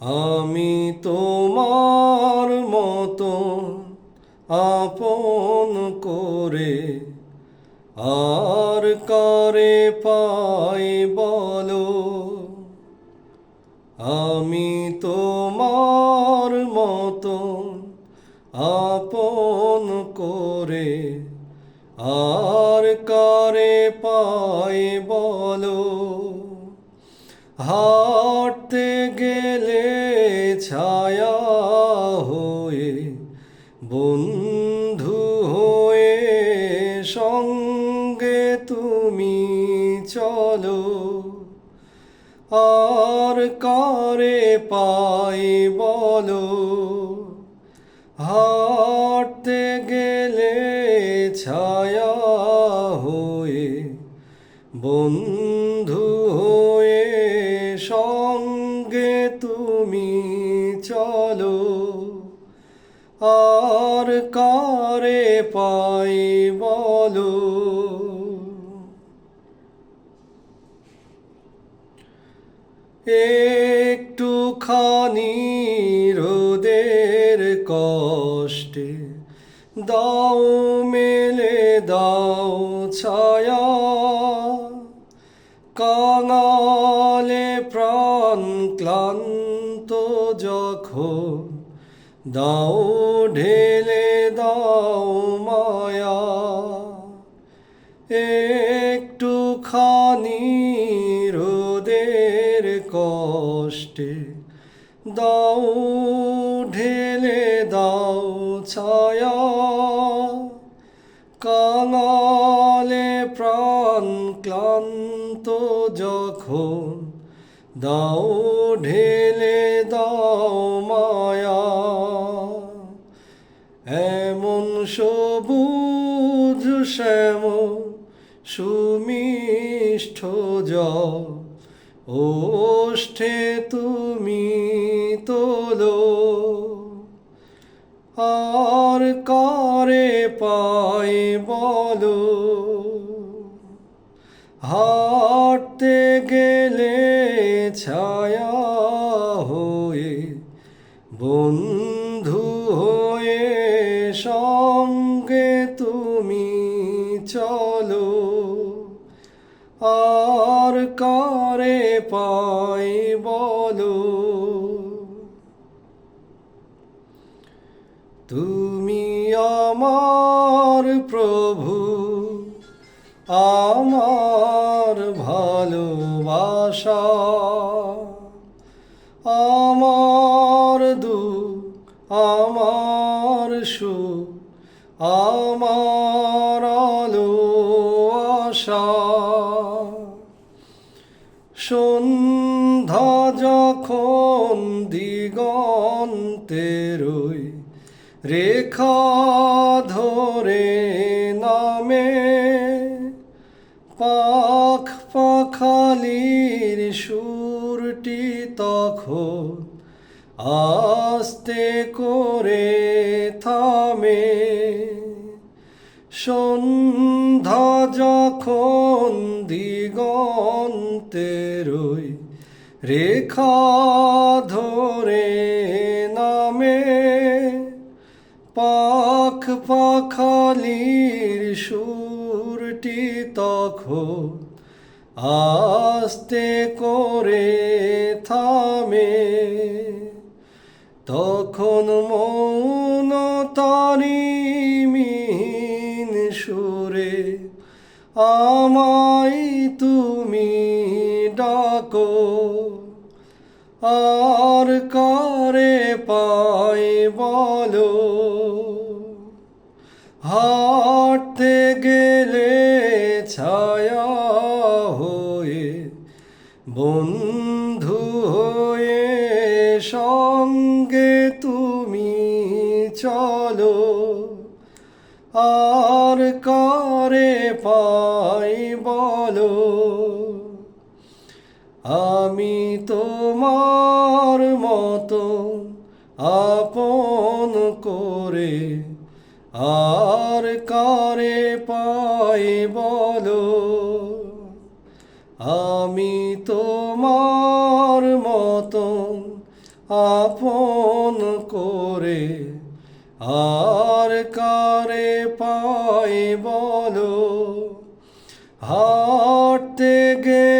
আমি তোমার মতো আপন করে আর কারে পাই বলো? আমি তোমার মতো আপন করে আর কারে পাই বলো? হাঁটতে গেলে সঙ্গে তুমি চলো। আর কারে পাই বলো? হাঁটতে গেলে ছায়া হয়ে, বন্ধু হয়ে সঙ্গে তুমি আর কারে পাই বলো? একটুখানি রোদের কষ্টে দাও মেলে, দাও ছায়া। কাঙালে প্রাণ ক্লান্ত যখন দাও ঢেলে দাও মায়া, একটুখানি রোদের কষ্টে দাও ঢেলে দাও ছায়া, কাঙালে প্রাণ ক্লান্ত যখন দাও ঢেলে দাও শ্যাম সুমিষ্ঠ ওষ্ঠে তুমি তোলো। আর কারে পাই বলো? হাঁটতে গেলে ছায়া হয়ে বন্ধু কারে পাই বলো। তুমি আমার প্রভু আমার ভালোবাসা আমার দুঃখ আমার সুখ আমার সন্ধ্যা যখন দিগন্তেরই রেখা ধরে নামে। পাখ পাখালির সুরটি তখন আস্তে করে থামে। সন্ধ্যা যখন দিগন্তেরই রেখা ধরে নামে। পাখ পাখালির সুরটি তখন আস্তে করে আমায় তুমি ডাকো। আর কারে পাই বলো? হাঁটতে গেলে ছায়া হয়ে, বন্ধু হয়ে সঙ্গে তুমি চলো। আর কারে পাই বলো? আমি তোমার মতো আপন করে আর কারে পাই বলো? আমি তোমার মতো আপন করে আর কারে পাই বলো হাঁটতে ছা